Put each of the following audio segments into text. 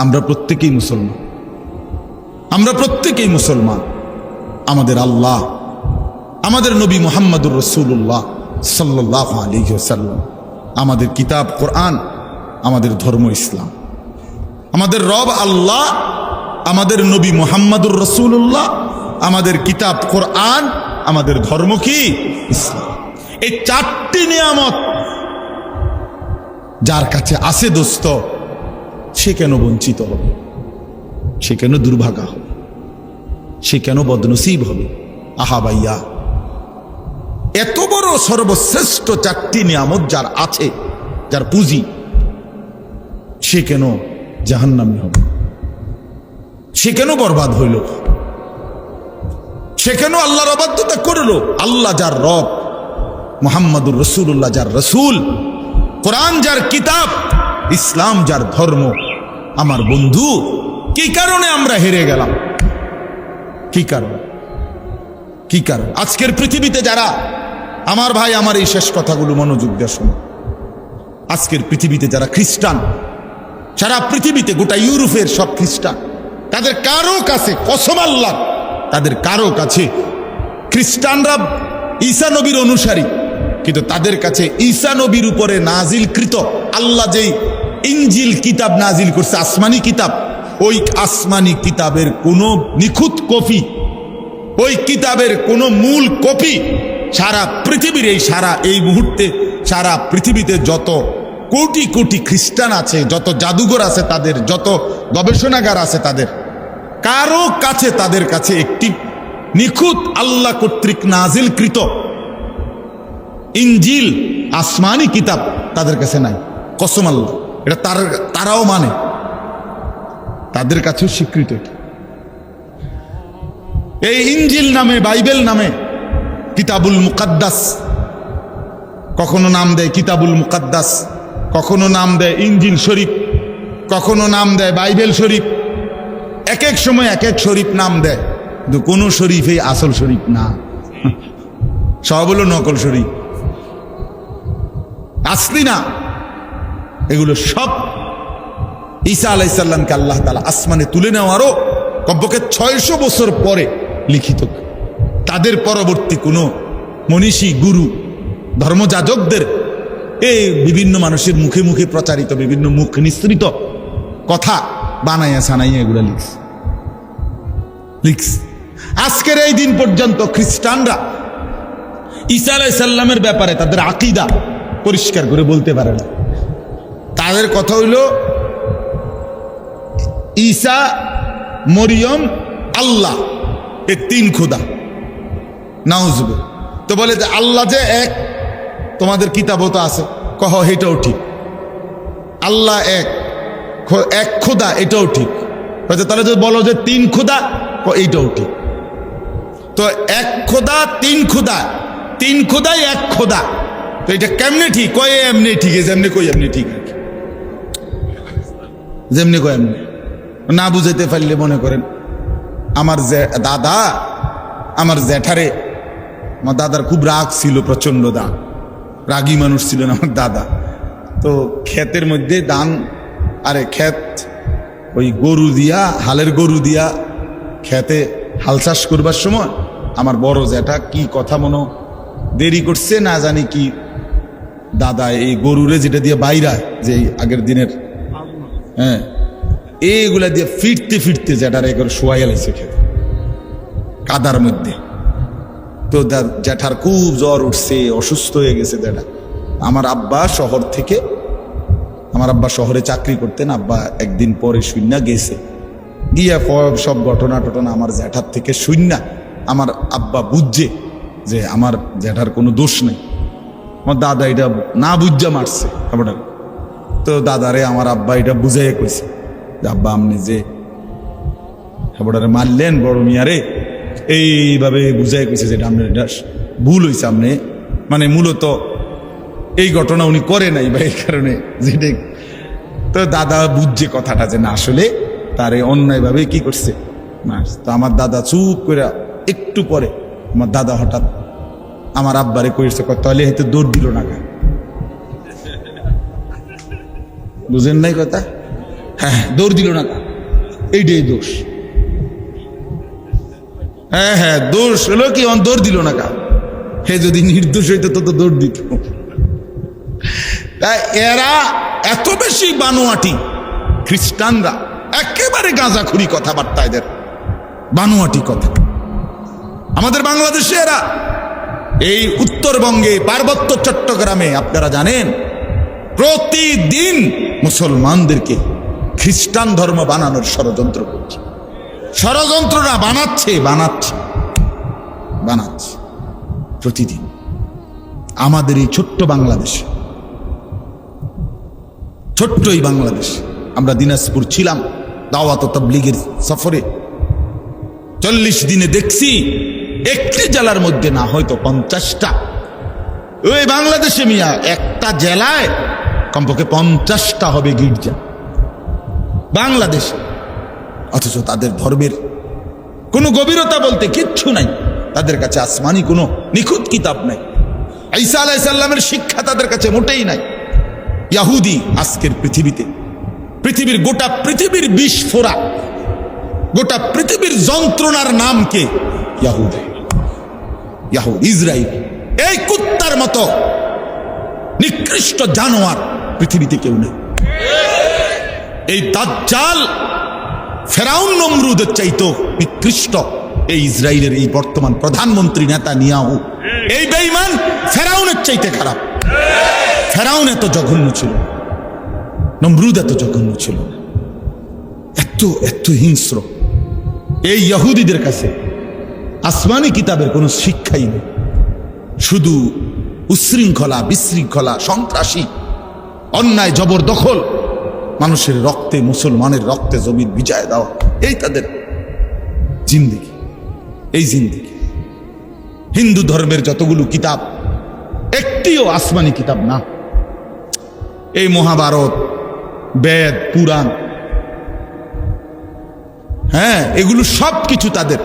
আমরা প্রত্যেকেই মুসলমান। আমরা প্রত্যেকেই মুসলমান। আমাদের আল্লাহ, আমাদের নবী মোহাম্মদুর রসুল্লাহ সাল্লাহ আলিহাল্লাম আমাদের কিতাব কোরআন, আমাদের ধর্ম ইসলাম। আমাদের রব আল্লাহ, আমাদের নবী মোহাম্মদুর রসুল্লাহ আমাদের কিতাব কোরআন, আমাদের ধর্ম কি? ইসলাম। এই চারটি নিয়ামত যার কাছে আছে দোস্ত সে কেন বঞ্চিত হবে? সে কেন দুর্ভাগা হবে? সে কেন বদনসিব হবে? আহা ভাইয়া, এত বড় সর্বশ্রেষ্ঠ চারটি নিয়ামত যার আছে, যার পুঁজি, সে কেন জাহান্নামি হবে? সে কেন বরবাদ হইল? সে কেন আল্লাহর অবাধ্যতা করল? আল্লাহ যার রব, মোহাম্মদুর রসুল্লাহ যার রসুল, কোরআন যার কিতাব ইসলাম যার ধর্ম। আমার বন্ধু, কি কারণে আমরা হেরে গেলাম? কি কারণ? কি কারণ? আজকের পৃথিবীতে যারা, আমার ভাই আমার এই শেষ কথাগুলো মনোযোগ দিয়ে শোনো। আজকের পৃথিবীতে যারা খ্রিস্টান, সারা পৃথিবীতে গোটা ইউরোপের সব খ্রিস্টান, তাদের কারও কাছে কসম আল্লাহ, তাদের কারও কাছে খ্রিস্টানরা ঈসা নবীর অনুসারী, কিন্তু তাদের কাছে ঈসা নবীর উপরে নাজিলকৃত আল্লাহ যেই ইঞ্জিল কিতাব নাজিল করছে, আসমানি কিতাব। ওই আসমানি কিতাবের কোনো নিখুঁত কপি, ওই কিতাবের কোনো মূল কপি সারা পৃথিবীর এই সারা, এই মুহূর্তে সারা পৃথিবীতে যত কোটি কোটি খ্রিস্টান আছে, যত জাদুঘর আছে তাদের, যত গবেষণাগার আছে তাদের, কারও কাছে তাদের কাছে একটি নিখুঁত আল্লাহ কর্তৃক নাজিলকৃত ইঞ্জিল, আসমানি কিতাব তাদের কাছে নাই। কসম আল্লাহ। এটা তার, তারাও মানে। তাদের কাছেও স্বীকৃত এই ইঞ্জিল নামে, বাইবেল নামে কিতাবুল মুকাদ্দাস। কখনো নাম দেয় কিতাবুল মুকাদ্দাস, কখনো নাম দেয় ইঞ্জিল শরীফ, কখনো নাম দেয় বাইবেল শরীফ। এক এক সময় এক এক শরীফ নাম দেয়, কিন্তু কোনো শরীফই আসল শরীফ না। সব হলো নকল শরীফ। আসলি না। এগুলো সব ঈসা আলাইসাল্লামকে আল্লাহ তালা আসমানে তুলে নেওয়ারও কমপক্ষে ছয়শো বছর পরে লিখিত। তাদের পরবর্তী কোনো মনীষী, গুরু, ধর্মযাজকদের এই বিভিন্ন মানুষের মুখে মুখে প্রচারিত, বিভিন্ন মুখ নিঃসৃত কথা বানাইয়া সানাইয়া এগুলো লিখস লিখস আজকের এই দিন পর্যন্ত খ্রিস্টানরা ঈসা আলাইসাল্লামের ব্যাপারে তাদের আকিদা পরিষ্কার করে বলতে পারে না। তাদের কথা হইল, ঈসা, মরিয়ম, আল্লাহ, এ তিন খুদা নাউজবে তো বলে যে আল্লাহ যে এক, তোমাদের কিতাবও তো আছে। কহ, এটাও ঠিক। আল্লাহ এক এক খোদা এটাও ঠিক। হয়তো তাহলে যদি বলো যে তিন খোদা এইটাও ঠিক। তো এক খোদা তিন খোদা তিন খোদাই এক খোদা তো এটা কেমনে ঠিক? কয়ে এমনি ঠিক যেমনি কই, এমনি ঠিক। যেমনি কয় এমনি। না বুঝাইতে পারলে মনে করেন, আমার যে দাদা, আমার জ্যাঠারে, আমার দাদার খুব রাগ ছিল, প্রচণ্ড দাগ। রাগী মানুষ ছিলেন আমার দাদা। তো ক্ষেতের মধ্যে ধান, আরে ক্ষেত, ওই গরু দিয়া, হালের গরু দিয়া খেতে হাল চাষ করবার সময় আমার বড় জ্যাঠা কি কথা মনো দেরি করছে না জানি কি, দাদা এই গরুরে যেটা দিয়ে বাইরায়, যে আগের দিনের হ্যাঁ। এইগুলা দিয়ে ফিরতে ফিরতে জ্যাঠার একবার শোয়াই লাইছে খেতে। কাদার মধ্যে। তো জ্যাঠার খুব জ্বর উঠছে, অসুস্থ হয়ে গেছে জ্যাঠা। আমার আব্বা শহর থেকে, আমার আব্বা শহরে চাকরি করতেন, আব্বা একদিন পরে শূন্য গেছে। গিয়া সব ঘটনা টটনা আমার জ্যাঠার থেকে শূন্য। আমার আব্বা বুঝছে যে আমার জ্যাঠার কোনো দোষ নেই। আমার দাদা এটা না বুঝা মারছে আপনার তো দাদারে আমার আব্বা এটা বুঝাইয়া কইছে আব্বা, আপনি যে আপনারে মারলেন বড় মিয়ারে, এইভাবে বুঝাই কইছে যেটা আপনার এটা ভুল হয়েছে আপনি মানে মূলত এই ঘটনা উনি করে নাই বা এই কারণে যেটা তো দাদা বুঝছে কথাটা যে না, আসলে তারে অন্যায়ভাবে কি করছে মারছে। তো আমার দাদা চুপ করে একটু পরে আমার দাদা হঠাৎ আমার আব্বারে কইছে তাহলে হয়তো দৌড় দিল না বুঝেন নাই কথা? হ্যাঁ দৌড় দিল না এইটাই দোষ। হ্যাঁ হ্যাঁ দোষ হলো কি? দৌড় দিল না কা। হে যদি নির্দোষ হইতো, তো তো দৌড় দিত। এরা এত বেশি বানোয়াটি, খ্রিস্টানরা, একেবারে গাঁজাখুরি কথাবার্তা এদের। বানোয়াটি কথা। আমাদের বাংলাদেশে এরা, এই উত্তরবঙ্গে পার্বত্য চট্টগ্রামে, আপনারা জানেন, প্রতিদিন মুসলমানদেরকে খ্রিস্টান ধর্ম বানানোর ষড়যন্ত্র করছে। ষড়যন্ত্র না বানাচ্ছে বানাচ্ছে বানাচ্ছে প্রতিদিন। আমাদের এই ছোট্ট বাংলাদেশে, ছোট্ট এই বাংলাদেশ, আমরা দিনাজপুর ছিলাম দাওয়াত তাবলীগের সফরে। চল্লিশ দিনে দেখছি একটি জেলার মধ্যে না হয়তো পঞ্চাশটা। ওই বাংলাদেশে মিয়া একটা জেলায় কমপক্ষে পঞ্চাশটা হবে গির্জা। বাংলাদেশে। অথচ তাদের ধর্মের কোনো গভীরতা বলতে কিচ্ছু নাই। তাদের কাছে আসমানি কোনো নিখুঁত কিতাব নাই। ঈসা আলাইসাল্লামের শিক্ষা তাদের কাছে মোটেই নাই। ইয়াহুদি আজকের পৃথিবীতে। পৃথিবীর গোটা পৃথিবীর বিস্ফোরা গোটা পৃথিবীর যন্ত্রণার নাম কে? ইয়াহুদ। ইয়াহুদ ইসরায়েল এই কুত্তার মতো নিকৃষ্ট জানোয়ার পৃথিবীতে কেউ নেই। এই দাজ্জাল ফেরাউন নমরুদের চাইতো নিকৃষ্ট এই ইসরায়েলের এই বর্তমান প্রধানমন্ত্রী নেতা নিয়াহু। এই বেঈমান ফেরাউনের চাইতে খারাপ। ফেরাউন এত জঘন্য ছিল নমরুদ এত জঘন্য ছিল এত এত হিংস্র। এই ইহুদিদের কাছে আসমানি কিতাবের কোনো শিক্ষাই নেই। শুধু উশৃঙ্খলা, বিশৃঙ্খলা, সন্ত্রাসী অন্যায় জবরদখল। মানুষের রক্তে, মুসলমানের রক্তে জমির বিজয় দেওয়া এই তাদের জিন্দিগি। এই জিন্দিগি। হিন্দু ধর্মের যতগুলো কিতাব, একটিও আসমানি কিতাব না। এই মহাভারত, বেদ, পুরাণ হ্যাঁ এগুলো সব কিছু তাদের।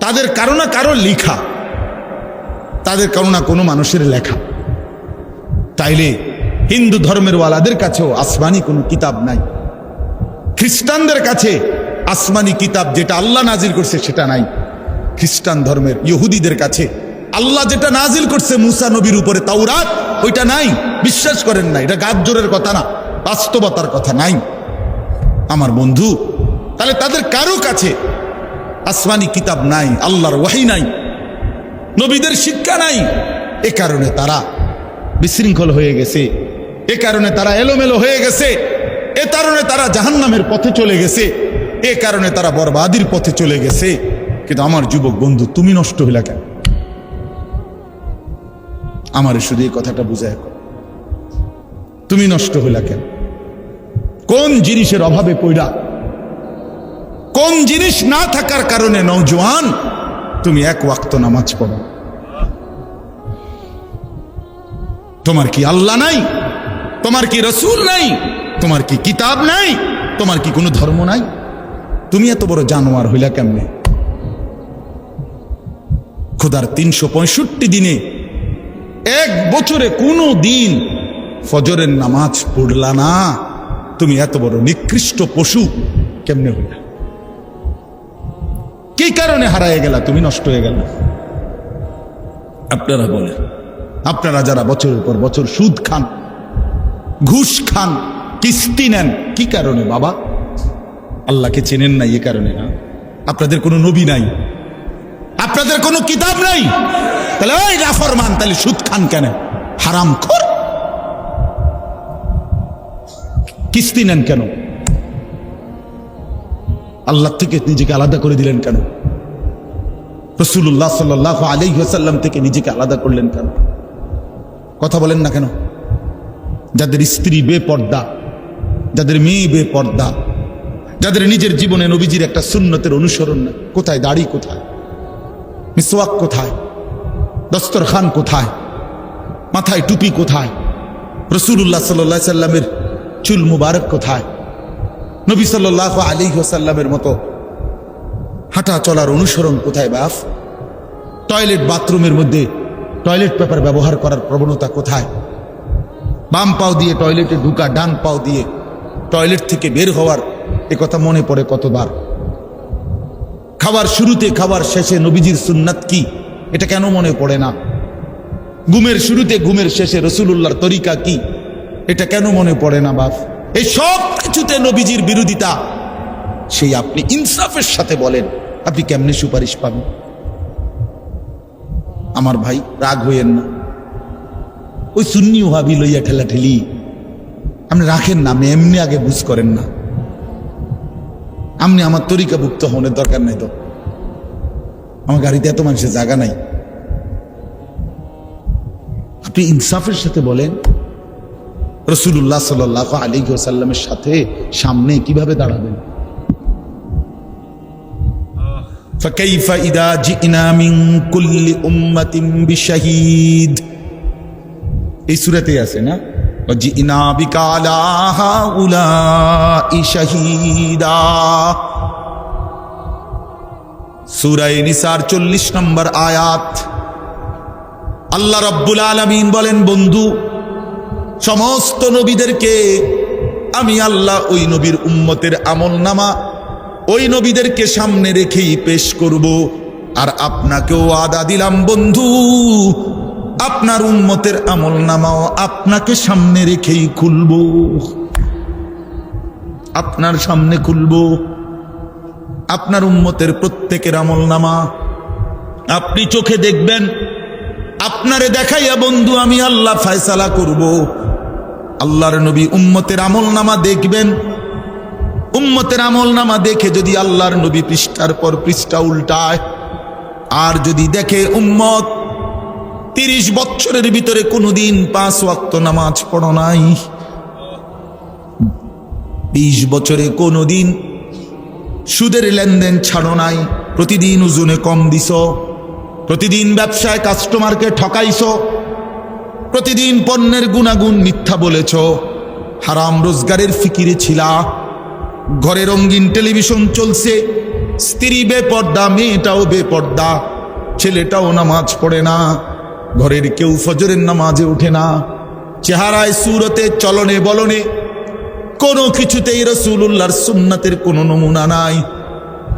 তাদের কারও না কারও লেখা, তাদের কারও না কোনো মানুষের লেখা। তাইলে হিন্দু ধর্মের ওয়ালাদের কাছেও আসমানি কোনো কিতাব নাই। খ্রিস্টানদের কাছে আসমানি কিতাব যেটা আল্লাহ নাজির করছে সেটা নাই। খ্রিস্টান ধর্মের ইহুদিদের কাছে আল্লাহ যেটা নাজিল করছে মুসা নবীর উপরে তাওরাত, ওইটা নাই। বিশ্বাস করেন না, এটা গাছ জোরের কথা না, বাস্তবতার কথা নাই। আমার বন্ধু, তাহলে তাদের কারও কাছে আসমানি কিতাব নাই, আল্লাহর ওয়াহি নাই, নবীদের শিক্ষা নাই। এ কারণে তারা বিশৃঙ্খল হয়ে গেছে। এ কারণে তারা এলোমেলো হয়ে গেছে। এ কারণে তারা জাহান্নামের পথে চলে গেছে। এ কারণে তারা বরবাদির পথে চলে গেছে। কিন্তু আমার যুবক বন্ধু, তুমি নষ্ট হইলা কেন? আমার শুধু এই কথাটা বুঝায় তুমি নষ্ট হইলা কেন? কোন জিনিসের অভাবে পড়া কোন জিনিস না থাকার কারণে নৌজওয়ান তুমি এক ওয়াক্ত নামাজ পড়ো। তোমার কি আল্লাহ নাই? তোমার কি রসুল নাই? তোমার কি কিতাব নাই? তোমার কি কোনো ধর্ম নাই? তুমি এত বড় জানোয়ার হইলা কেমনে? খোদার তিনশো পঁয়ষট্টি দিনে এক বছরে কোনো দিন ফজরের নামাজ পড়লা না। তুমি এত বড় নিকৃষ্ট পশু কেমনে হইলা? কি কারণে হারায় গেলা? তুমি নষ্ট হয়ে গেল? আপনারা বলেন। আপনারা যারা বছরের পর বছর সুদ খান, ঘুষ খান, কিস্তি নেন, কি কারণে বাবা? আল্লাহকে চেনেন নাই এ কারণে না। আপনাদের কোনো নবী নাই। আপনাদের কোনো কিতাব নাই। তাহলে ওই রাফরমান তাহলে সুদ খান কেন? হারাম খোর। কিস্তি নেন কেন? আল্লাহ থেকে নিজেকে আলাদা করে দিলেন কেন? রসুল্লাহ সাল্লাহ আলাইসাল্লাম থেকে নিজেকে আলাদা করলেন কেন? কথা বলেন না কেন? যাদের স্ত্রী বেপর্দা, যাদের মেয়ে বেপর্দা, যাদের নিজের জীবনে নবীজির একটা সুন্নতের অনুসরণ না কোথায় দাড়ি কোথায়? মিসওয়াক কোথায়? দস্তরখান কোথায়? মাথায় টুপি কোথায়? রসুল্লাহ সাল্লা সাল্লামের চুল মুবারক কোথায়? নবী সাল্লাহ আলী সাল্লামের মতো হাঁটা চলার অনুসরণ কোথায় বাফ? টয়লেট বাথরুমের মধ্যে টয়লেট পেপার ব্যবহার করার প্রবণতা কোথায়? বাম পাও দিয়ে টয়লেটে ঢুকা, ডান পাও দিয়ে টয়লেট থেকে বের হওয়ার এ কথা মনে পড়ে কতবার? খাবার শুরুতে, খাবার শেষে নবীজির সুন্নাত কি? এটা কেন মনে পড়ে না? ঘুমের শুরুতে, ঘুমের শেষে রসুলুল্লাহর তরিকা কি? এটা কেন মনে পড়ে না, বাপ? এই সব কিছুতে নবীজির বিরোধিতা। সেই আপনি ইনসাফের সাথে বলেন, আপনি কেমনে সুপারিশ পাবেন? আমার ভাই রাগ হইয়েন না। ওই সুন্নি ওহাবি লইয়া ঠেলা ঠেলি আপনি রাখেন না, আপনি এমনি আগে বুঝ করেন না। আপনি আমার তরিকাভুক্ত হনের দরকার নাই তো। আমার গাড়িতে এত মানুষের জায়গা নাই। আপনি ইনসাফের সাথে বলেন রসুল্লাহ সাল আলী সাল্লামের সাথে সামনে কীভাবে দাঁড়াবেন? فكيف إذا جئنا من كل أمة بشهيد এই সুরাতে আছে না وجئنا بك على هؤلاء شهيدا সূরায়ে নিসার 40 নম্বর আয়াত আল্লাহ রব্বুল আলামিন বলেন বন্ধু সমস্ত নবীদেরকে আমি আল্লাহ ওই নবীর উম্মতের আমল নামা ওই নবীদেরকে সামনে রেখেই পেশ করব। আর আপনাকেও আদা দিলাম, বন্ধু। আপনার উন্মতের আমল নামাও আপনাকে সামনে রেখেই খুলব। আপনার সামনে খুলব। আপনার উন্মতের প্রত্যেকের আমল নামা। আপনি চোখে দেখবেন, আপনারে দেখাইয়া, বন্ধু, আমি আল্লাহ ফায়সালা করব। আল্লাহর নবী উম্মতের আমল নামা দেখবেন উম্মতের আমল নামা দেখে যদি আল্লাহর নবী পৃষ্ঠার পর পৃষ্ঠা উল্টায়, আর যদি দেখে উম্মত তিরিশ বছরের ভিতরে কোনোদিন পাঁচ ওয়াক্ত নামাজ পড়ো নাই, বিশ বছরে কোনোদিন সুদের লেনদেন ছাড়ো নাই, প্রতিদিন ওজনে কম দিস প্রতিদিন ব্যবসায় কাস্টমারকে ঠকাইছ, প্রতিদিন পণ্যের গুণাগুণ মিথ্যা বলেছ, হারাম রোজগারের ফিকিরে ছিলা ঘরে রঙিন টেলিভিশন চলছে। স্ত্রী বেপর্দা, মেয়েটাও বেপর্দা। ছেলেটাও নামাজ পড়ে না। ঘরের কেউ ফজরের নামাজে ওঠে না। চেহারায়, সুরতে, চলনে, বলনে কোনো কিছুতেই রসুল্লাহর সুন্নাতের কোনো নমুনা নাই।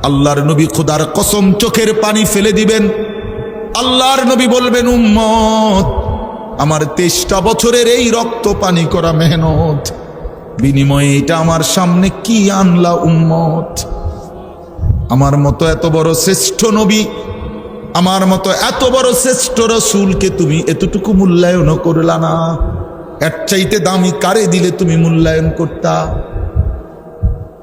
আল্লাহর নবী খুদার কসম চোখের পানি ফেলে দিবেন। আল্লাহর নবী বলবেন, উম্মত, আমার তেইশটা বছরের এই রক্ত পানি করা মেহনত। বিনিময়ে এটা আমার সামনে কি আনলা উম্মত? আমার মতো এত বড় শ্রেষ্ঠ নবী, আমার মতো এত বড় শ্রেষ্ঠ রসুলকে তুমি এতটুকু মূল্যায়ন করলা না। এর চাইতে দামি কারে দিলে তুমি মূল্যায়ন করতা?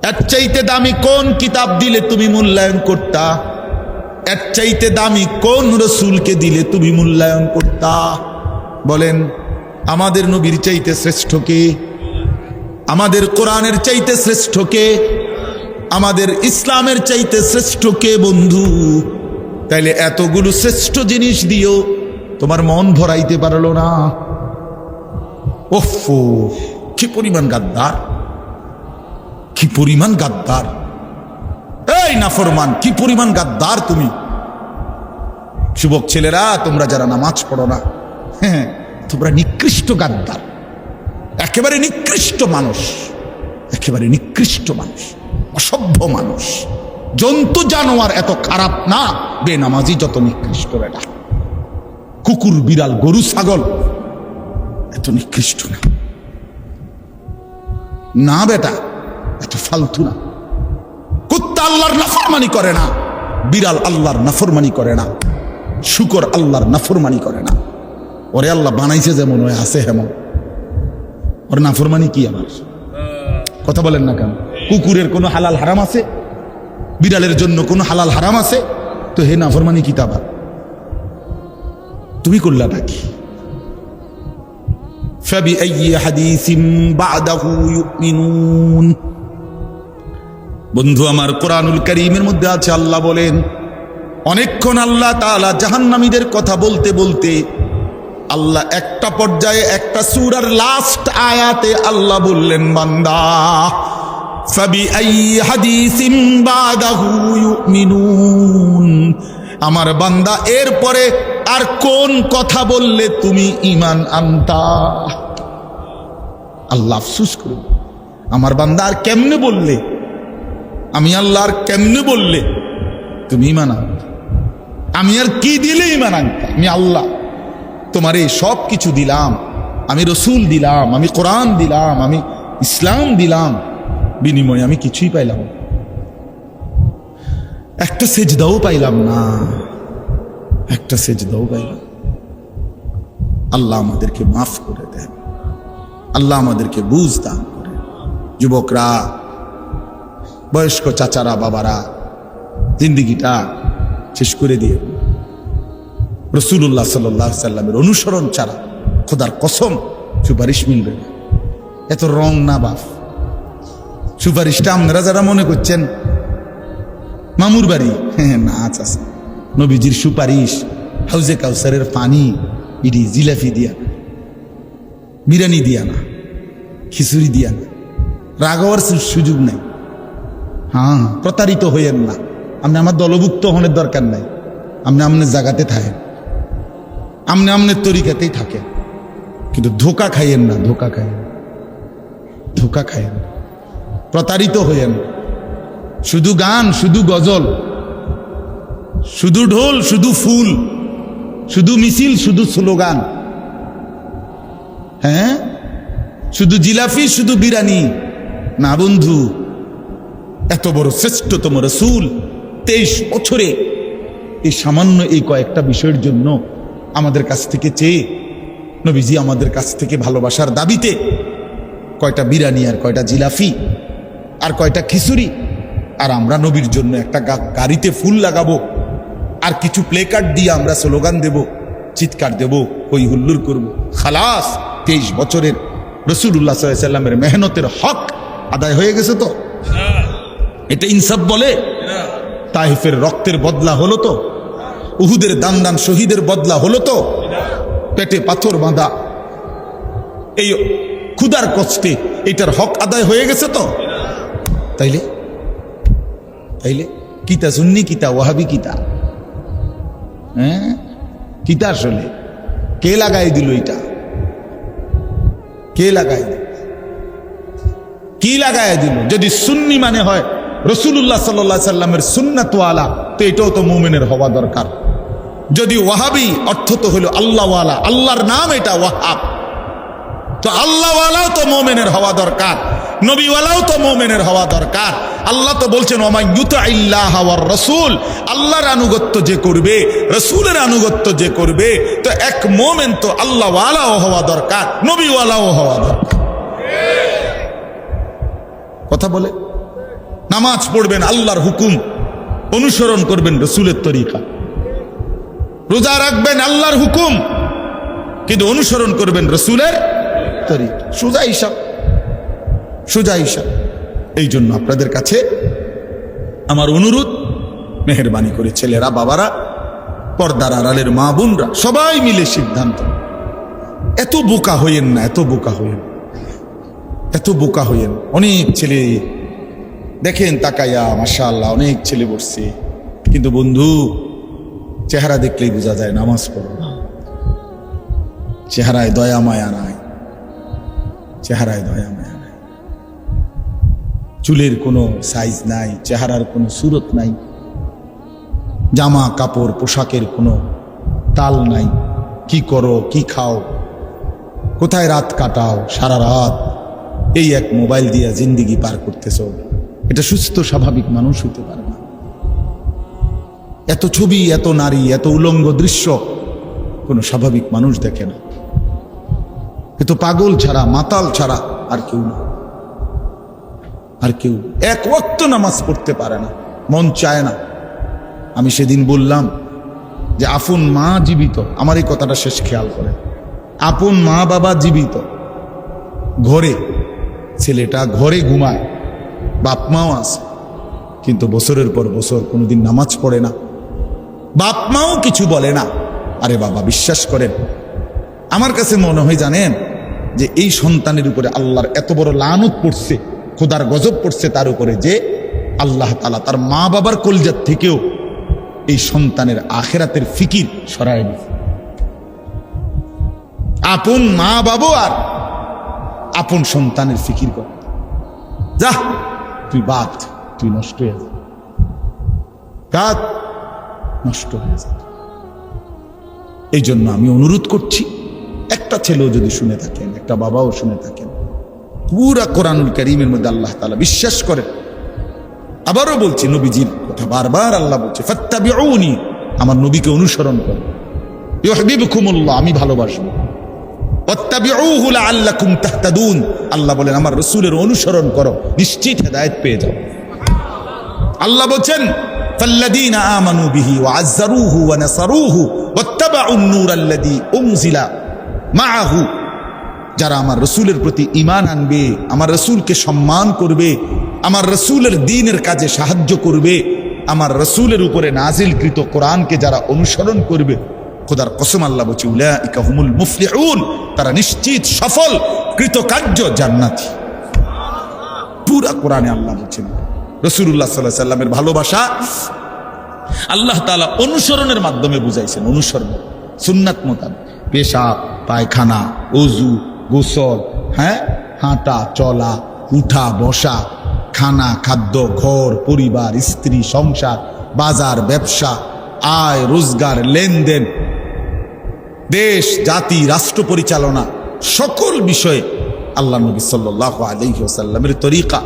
এর চাইতে দামি কোন কিতাব দিলে তুমি মূল্যায়ন করতা? এর চাইতে দামি কোন রসুলকে দিলে তুমি মূল্যায়ন করতা? বলেন, আমাদের নবীর চাইতে শ্রেষ্ঠ কে? আমাদের কোরআনের চাইতে শ্রেষ্ঠ কে? আমাদের ইসলামের চাইতে শ্রেষ্ঠ কে বন্ধু? তাইলে এতগুলো শ্রেষ্ঠ জিনিস দিও, তোমার মন ভরাইতে পারল না। ওফো, কি পরিমাণ গাদ্দার। কি পরিমাণ গাদ্দার। এই নাফরমান, কি পরিমাণ গাদ্দার তুমি। যুবক ছেলেরা, তোমরা যারা নামাজ পড়ো না হ্যাঁ তোমরা নিকৃষ্ট গাদ্দার। একেবারে নিকৃষ্ট মানুষ, একেবারে নিকৃষ্ট মানুষ, অসভ্য মানুষ। জন্তু জানোয়ার এত খারাপ না, বেনামাজি যত নিকৃষ্ট বেটা। কুকুর, বিড়াল, গরু, ছাগল, এত নিকৃষ্ট না। না বেটা, এত ফালতু না। কুত্তা আল্লাহর নাফরমানি করে না, বিড়াল আল্লাহর নাফরমানি করে না, শুকর আল্লাহর নাফরমানি করে না। ওরে আল্লাহ বানাইছে যেমন, ওই আছে হেমন। ওর নাফরমানি কি আমার? কথা বলেন না কেন? কুকুরের কোনো হালাল হারাম আছে? বিড়ালের জন্য কোনো হালাল হারাম আছে? তো হে নাফরমানি কি তাবার তুমি করলাটা কি? বন্ধু, আমার কোরআনুল করিমের মধ্যে আছে, আল্লাহ বলেন, অনেকক্ষণ আল্লাহ তালা জাহান্নামিদের কথা বলতে বলতে আল্লাহ একটা পর্যায়ে একটা সুরার লাস্ট আয়াতে আল্লাহ বললেন, বান্দা আমার বান্দা এর পরে আর কোন কথা বললে তুমি ইমান আনতা? আল্লাহ আফসুস করুন। আমার বান্দা আর কেমনে বললে? আমি আল্লাহ আর কেমনে বললে? তুমি ইমান আনতা। আমি আর কি দিলে ইমান আনতা? আমি আল্লাহ। তোমার এই সব কিছু দিলাম, আমি রসুল দিলাম, আমি কোরআন দিলাম, আমি ইসলাম দিলাম, বিনিময়ে আমি কিছুই পাইলাম। একটা সেজদাও পাইলাম না। একটা সেজদাও পাইলাম। আল্লাহ আমাদেরকে মাফ করে দেন। আল্লাহ আমাদেরকে বুঝ দান করে। যুবকরা, বয়স্ক চাচারা, বাবারা, জিন্দিগিটা শেষ করে দিয়ে রসুল্লাহ সাল্লাহ সাল্লামের অনুসরণ ছাড়া খোদার কসম সুপারিশ মিলবে না। এত রং না বাপ সুপারিশটা আপনারা যারা মনে করছেন, মামুর বাড়ি হ্যাঁ না আছে নবীজির সুপারিশ, হাউজে কাউসারের পানি, ইডি জিলাফি দিয়া না, বিরিয়ানি দিয়া না, খিচুড়ি দিয়া না রাগওয়ার সুযোগ নাই। হ্যাঁ প্রতারিত হইয়েন না। আপনি আমার দলভুক্ত হনের দরকার নাই। আপনি আপনার জায়গাতে থাকেন। আপনি আপনার তরিকাতেই থাকেন কিন্তু ধোকা খাইয়েন না, ধোকা খাইয়েন। ধোকা খাইয়েন। প্রতারিত হইয়েন। শুধু গান, শুধু গজল, শুধু ঢোল, শুধু ফুল, শুধু মিছিল, শুধু স্লোগান। হ্যাঁ? শুধু জিলাফি শুধু বিরানি না বন্ধু, এত বড় শ্রেষ্ঠতম রসুল তেইশ বছরে এই সামান্য এই কয়েকটা বিষয়ের জন্য আমাদের কাছ থেকে চেয়ে নবীজি আমাদের কাছ থেকে ভালোবাসার দাবিতে কয়টা বিরানি আর কয়টা জিলাফি আর কয়টা খিচুড়ি আর আমরা নবীর জন্য একটা গাড়িতে ফুল লাগাবো আর কিছু প্লে কার্ড দিয়ে আমরা স্লোগান দেব চিৎকার দেব হই হুল্লুর করব। খালাস তেইশ বছরের রসুল্লাহ সাল্লামের মেহনতের হক আদায় হয়ে গেছে তো? এটা ইনসাফ বলে? তাইফের রক্তের বদলা হলো তো? উহুদের দান দান শহীদের বদলা হলো তো? পেটে পাথর বাঁধা। এই ক্ষুদার কষ্টে এটার হক আদায় হয়ে গেছে তো? তাইলে? তাইলে কিতা সুন্নি, কিতা ওয়াহাবি, কিতা? হ্যাঁ? কিতা আসলে? কে লাগাই দিল এটা? কে লাগাই দিল? কি লাগাই দিল? যদি সুন্নি মানে হয় রসুল্লাহ সাল্লা সাল্লামের সুন্নাতওয়ালা, তো এটাও তো মুমিনের হওয়া দরকার। যদি ওয়াহাবি অর্থ তো হলো আল্লাহওয়ালা, আল্লাহর নাম এটা ওয়াহাব। তো আল্লাহওয়ালাও তো মোমেনের হওয়া দরকার, নবীওয়ালাও তো মোমেনের হওয়া দরকার। আল্লাহ তো বলছেন রসুল আল্লাহর আনুগত্য যে করবে, রসুলের আনুগত্য যে করবে, তো এক মোমেন তো আল্লাহওয়ালাও হওয়া দরকার, নবীওয়ালাও হওয়া দরকার। কথা বলে? নামাজ পড়বেন, আল্লাহর হুকুম অনুসরণ করবেন রসুলের তরিকা। রোজা রাখবেন, আল্লাহর হুকুম, কিন্তু অনুসরণ করবেন রসুলের তরিকা। সোজা হিসাব সোজা হিসাব। এই জন্য আপনাদের কাছে আমার অনুরোধ, মেহরবানি করে ছেলেরা, বাবারা, পর্দার আড়ালের মা বোনরা, সবাই মিলে সিদ্ধান্ত। এত বোকা হইয়েন না, এত বোকা হইয়েন। এত বোকা হইয়েন। অনেক ছেলে দেখেন তাকাইয়া মাশাআল্লাহ, অনেক ছেলে বসছে কিন্তু বন্ধু, চেহারা দেখলেই বোঝা যায় নামাজ পড়ো না। চেহারায় দয়া মায়া নাই। চেহারায় দয়া মায়া নাই। চুলের কোনো সাইজ নাই, চেহারার কোনো সুরত নাই। জামা, কাপড়, পোশাকের কোনো তাল নাই। কি করো, কি খাও, কোথায় রাত কাটাও, সারা রাত এই এক মোবাইল দিয়ে জিন্দিগি পার করতেছ? এটা সুস্থ, স্বাভাবিক মানুষ হতে পারে না। এত ছবি, এত নারী, এত উলঙ্গ দৃশ্য কোনো স্বাভাবিক মানুষ দেখে না। এ তো পাগল ছাড়া, মাতাল ছাড়া আর কেউ না। আর কেউ এক ওয়াক্ত নামাজ পড়তে পারে না, মন চায় না। আমি সেদিন বললাম যে, আপন মা জীবিত। আমার এই কথাটা শেষ খেয়াল করে। আপন মা বাবা জীবিত। ঘরে, ছেলেটা ঘরে ঘুমায়। বাপ মাও আছে, কিন্তু বছরের পর বছর কোনোদিন নামাজ পড়ে না। বাপ মাও কিছু বলে না। আরে বাবা, বিশ্বাস করেন, আমার কাছে মনে হয় জানেন যে এই সন্তানের উপরে আল্লাহর এত বড় লানত পড়ছে, খোদার গজব পড়ছে তার উপরে যে আল্লাহ তালা তার মা বাবার কলজার থেকেও এই সন্তানের আখেরাতের ফিকির সরায় আপন মা বাবু আর আপন সন্তানের ফিকির করে। যা তুই বাদ, তুই নষ্ট হয়ে যা। কাজ নষ্ট হয়ে যাবে এই জন্য আমি অনুরোধ করছি, একটা ছেলেও যদি শুনে থাকেন, একটা বাবাও শুনে থাকেন, পুরা কোরআনুল করিমের মধ্যে আল্লাহ তালা বিশ্বাস করেন। আবারও বলছি, নবীজির কথা বারবার আল্লাহ বলছে, ফাত্তাবিউনি আমার নবীকে অনুসরণ করো। ইউহিবকুমুল্লাহ আমি ভালোবাসবো। আল্লাহ বলেন আমার রাসূলের অনুসরণ করো নিশ্চিত হেদায়েত পেয়ে যাও আল্লাহ বলছেন فالذين آمنوا به وعزروه ونصروه واتبعوا النور الذي أنزل معه যারা আমার রসুলের প্রতি ইমান আনবে আমার রসুলকে সম্মান করবে আমার রসুলের দিনের কাজে সাহায্য করবে আমার রসুলের উপরে নাজিলকৃত কোরআনকে যারা অনুসরণ করবে খোদার কসম আল্লাহ বলছে, উলাইকা হুমুল মুফলিহুন, তারা নিশ্চিত সফল, কৃতকার্য জান্নাতি। পুরা কোরআনে আল্লাহ বলছেন রসুল্লাহ সাল্লাহ সাল্লামের ভালোবাসা আল্লাহ তালা অনুসরণের মাধ্যমে বুঝাইছেন, অনুসরণ, সুন্নাত মোতাবেক। পেশাব, পায়খানা অজু গোসল হ্যাঁ? হাঁটা, চলা, উঠা, বসা, খানা, খাদ্য, ঘর, পরিবার, স্ত্রী, সংসার, বাজার, ব্যবসা, আয়, রোজগার, লেনদেন দেশ, জাতি, রাষ্ট্র পরিচালনা, সকল বিষয়ে আল্লাহ নবী সাল্লাহ আলহিহাসাল্লামের তরিকা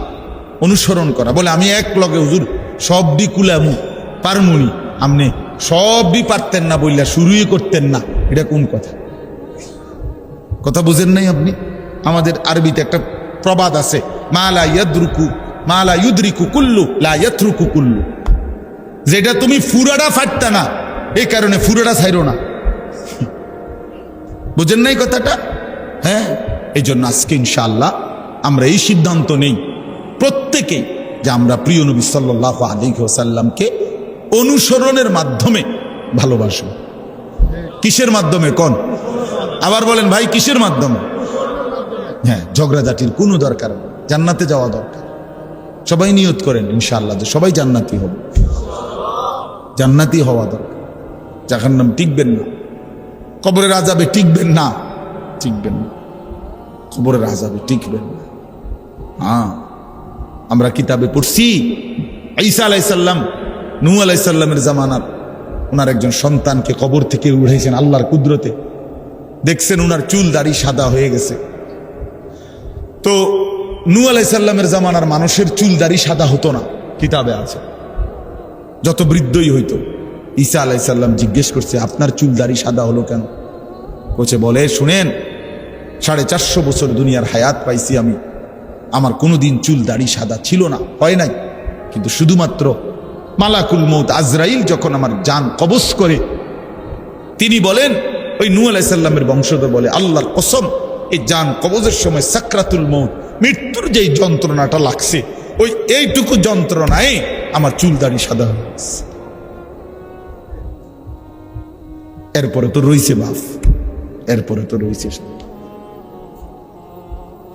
অনুসরণ করা। বলে, আমি এক লগে হুজুর সবডি কুলামু, পারমুনি আপনি সবই পারতেন না বললা শুরুই করতেন না। এটা কোন কথা? কথা বুঝেন নাই আপনি? আমাদের আরবিতে একটা প্রবাদ আছে মালা ইয়াদরুকু মালা ইউদরিকু কুল্লু, লা ইয়াতরুকু কুল্লু। যেটা তুমি ফুরাটা ফাটতা না এই কারণে ফুরাটা ছাইরো না। বুঝেন নাই কথাটা? হ্যাঁ? এই জন্য আজকে ইনশাআল্লাহ আমরা এই সিদ্ধান্ত নেই। প্রত্যেকেই যে আমরা প্রিয় নবী সাল্লাহ আলিহাসাল্লামকে অনুসরণের মাধ্যমে ভালোবাসব। কিসের মাধ্যমে? কোন? আবার বলেন, ভাই, কিসের মাধ্যমে? হ্যাঁ ঝগড়াঝাটির কোনো দরকার জান্নাতে যাওয়া দরকার। সবাই নিয়ত করেন ইনশাআল্লাহ যে সবাই জান্নাতি হবে। জান্নাতি হওয়া দরকার। যাখার নাম টিকবেন না। কবরের আজাবে টিকবেন না। টিকবেন না। কবরের আজাবে টিকবেন না। হ্যাঁ আমরা কিতাবে পড়ছি ঈসা আলাইসাল্লাম নু আলাইসাল্লামের জামানার ওনার একজন সন্তানকে কবর থেকে উঠেছেন আল্লাহর কুদরতে। দেখছেন ওনার চুল দাড়ি সাদা হয়ে গেছে। তো নু আলাইসাল্লামের জামানার মানুষের চুল দাড়ি সাদা হতো না কিতাবে আছে। যত বৃদ্ধই হইতো। ঈসা আলাইসাল্লাম জিজ্ঞেস করছে, আপনার চুল দাড়ি সাদা হলো কেন? কোচে বলে, শুনেন, সাড়ে চারশো বছর দুনিয়ার হায়াত পাইছি আমি। আমার কোনোদিন চুল দাড়ি সাদা ছিল না, হয় নাই। কিন্তু শুধুমাত্র মালাকুল মৌত আজরাইল যখন আমার যান কবস করে, তিনি বলেন, ওই নু আলাইসাল্লামের বংশধর বলে, আল্লাহর কসম, এই যান কবজের সময় সাকরাতুল মৌত মৃত্যুর যেই যন্ত্রণাটা লাগছে, ওই এইটুকু যন্ত্রণায় আমার চুল দাড়ি সাদা হয়ে গেছে। এরপরে তো রইছে বাফ এরপরে তো রইছে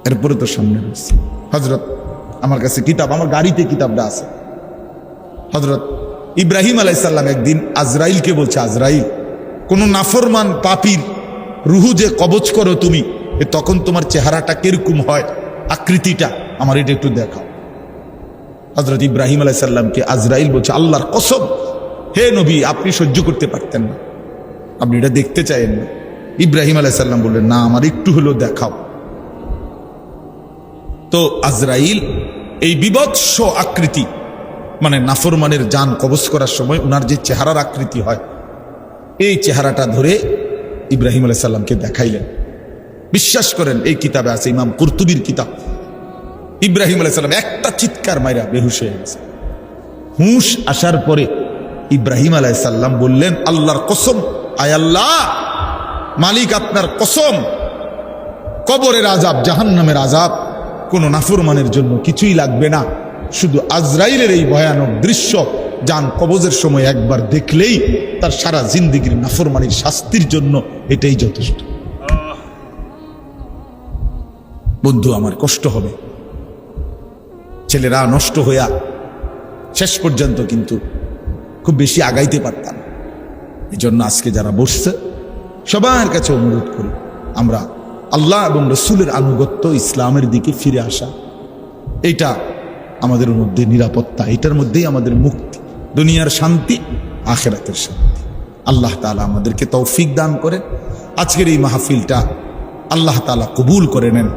এরপরে তো সামনে রয়েছে হজরত আমার কাছে কিতাব, আমার গাড়িতে কিতাবটা আছে। হজরত ইব্রাহিম আলাইসাল্লাম একদিন আজরাইলকে বলছে, আজরাইল, কোন নাফরমান পাপির রুহু যে কবচ করো তুমি, এ তখন তোমার চেহারাটা কীরকম হয়, আকৃতিটা, আমার এটা একটু দেখাও। হজরত ইব্রাহিম আলাইসাল্লামকে আজরাইল বলছে, আল্লাহর কসব হে নবী, আপনি সহ্য করতে পারতেন না। আপনি এটা দেখতে চাইেন না। ইব্রাহিম আলাইসাল্লাম বললেন, না, আমার একটু হলেও দেখাও। তো আজরাইল এই বিভৎস আকৃতি মানে নাফরমানের যান কবজ করার সময় ওনার যে চেহারার আকৃতি হয়, এই চেহারাটা ধরে ইব্রাহিম আলাইসাল্লামকে দেখাইলেন। বিশ্বাস করেন, এই কিতাবে আছে, ইমাম কুর্তুবির কিতাব। ইব্রাহিম আলাইসাল্লাম একটা চিৎকার মাইরা বেহুশ হয়ে গেছে। হুঁশ আসার পরে ইব্রাহিম আলাইসাল্লাম বললেন, আল্লাহর কসম আল্লাহ, মালিক আপনার কসম, কবরের আজাব জাহান্নামের আজাব কোনো নাফরমানের জন্য কিছুই লাগবে না। শুধু আজরাইলের এই ভয়ানক দৃশ্য, যান কবজের সময় একবার দেখলেই তার সারা জিন্দিগির নাফরমানির শাস্তির জন্য এটাই যথেষ্ট। বন্ধু, আমার কষ্ট হবে। ছেলেরা নষ্ট হইয়া শেষ পর্যন্ত কিন্তু খুব বেশি আগাইতে পারতাম এই জন্য আজকে যারা বসছে, সবার কাছে অনুরোধ করি, আমরা আল্লাহ এবং রসুলের আনুগত্য ইসলামের দিকে ফিরে আসা। এটা আমাদের মধ্যে নিরাপত্তা এটার মধ্যেই আমাদের মুক্তি, দুনিয়ার শান্তি, আখেরাতের শান্তি। আল্লাহ তালা আমাদেরকে তৌফিক দান করে আজকের এই মাহফিলটা আল্লাহ তালা কবুল করে নেন।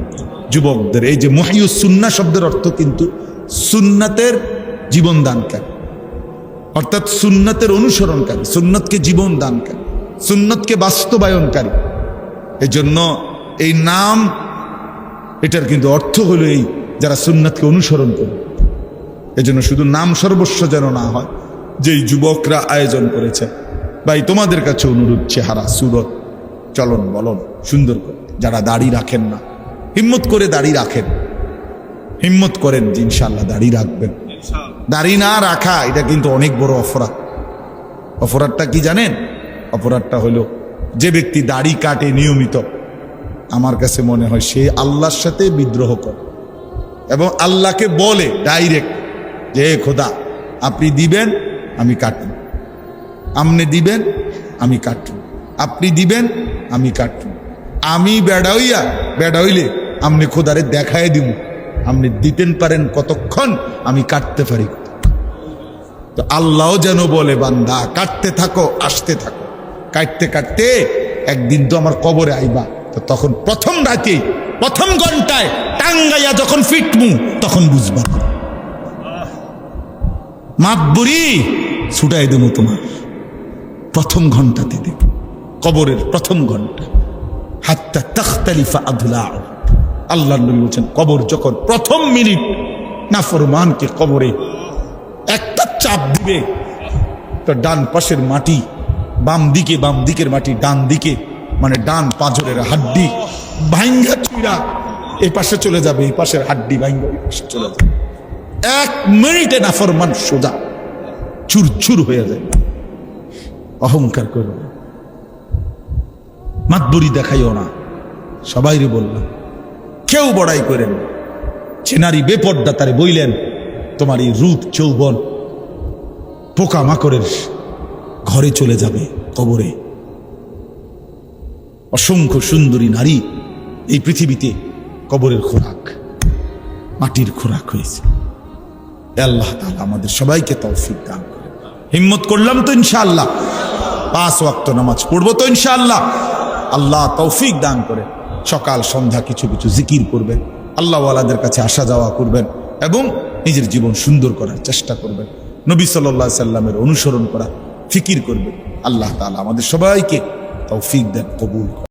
যুবকদের, এই যে মহিউস সুন্না শব্দের অর্থ কিন্তু সুন্নাতের জীবন দানকারী অর্থাৎ সুন্নতের অনুসরণকারী, সুন্নতকে জীবন দানকারী, সুন্নতকে বাস্তবায়নকারী। এই জন্য এই নাম, এটার কিন্তু অর্থ হলো এই, যারা সুন্নতকে অনুসরণ করে। এজন্য শুধু নাম সর্বস্ব যেন না হয়, যেই যুবকরা আয়োজন করেছে। ভাই, তোমাদের কাছে অনুরোধ, চেহারা, সুরত, চলন বলন, সুন্দর করে, যারা দাড়ি রাখেন না। হিম্মত করে দাড়ি রাখেন। হিম্মত করেন যে ইনশাল্লাহ দাড়ি রাখবেন। দাড়ি না রাখা, এটা কিন্তু অনেক বড় অপরাধ। অপরাধটা কি জানেন? অপরাধটা হলো যে ব্যক্তি দাড়ি কাটে নিয়মিত, আমার কাছে মনে হয় সে আল্লাহর সাথে বিদ্রোহ করে এবং আল্লাহকে বলে ডাইরেক্ট যে "হে খোদা, আপনি দিবেন, আমি কাটব। আপনি দিবেন, আমি কাটব। আপনি দিবেন, আমি কাটব। আমি বেড়াইয়া, বেড়াইলে আপনি খোদারে দেখায় দিব আপনি দিতেন পারেন কতক্ষণ, আমি কাটতে পারি তো আল্লাহ যেন বলে, বান্দা, কাটতে থাকো, আসতে থাকো। কাটতে কাটতে একদিন তো আমার কবরে আইবা। তো তখন প্রথম রাতে, প্রথম ঘন্টায় টাঙ্গাইয়া যখন ফিটমু, তখন বুঝবা মাতবুরি ছুটাই দেবো তোমার। প্রথম ঘন্টাতে দেব। কবরের প্রথম ঘণ্টা। হাত্তা তখতালিফা আধুলা আল্লাহ নবী বলছেন, কবর যখন প্রথম মিনিট না ফরমানকে কবরে চাপ দিবে তো ডান পাশের মাটি, বাম দিকে, বাম দিকের মাটি, ডান দিকে মানে ডান পাঁজরের হাড্ডি ভাঙ্গা চুইরা এই পাশে চলে যাবে, এই পাশের হাড্ডি ভাঙ্গা এই পাশে চলে যাবে এক মিনিটে নাফরমান সোজা চুর চুর হয়ে যায় অহংকার করো। মাতবুরি দেখাইও না সবাইরে বললাম কেউ বড়াই করেন। চেনারি বেপর্দা তারে বইলেন, তোমার এই রূপ চৌবন পোকা মাকড়ের ঘরে চলে যাবে কবরে। অসংখ্য সুন্দরী নারী এই পৃথিবীতে কবরের খোরাক, মাটির খোরাক হয়েছে। আল্লাহ তাআলা আমাদের সবাইকে তৌফিক দান করে হিম্মত করলাম তো ইনশাআল্লাহ। পাঁচ ওয়াক্ত নামাজ পড়ব তো ইনশাআল্লাহ। আল্লাহ তৌফিক দান করে সকাল, সন্ধ্যা কিছু কিছু জিকির করবেন। আল্লাহওয়ালাদের কাছে আসা যাওয়া করবেন এবং নিজের জীবন সুন্দর করার চেষ্টা করবেন। নবী সাল্লা সাল্লামের অনুসরণ করা ফিকির করবে আল্লাহ তালা আমাদের সবাইকে তাও ফিক দেন, কবুল।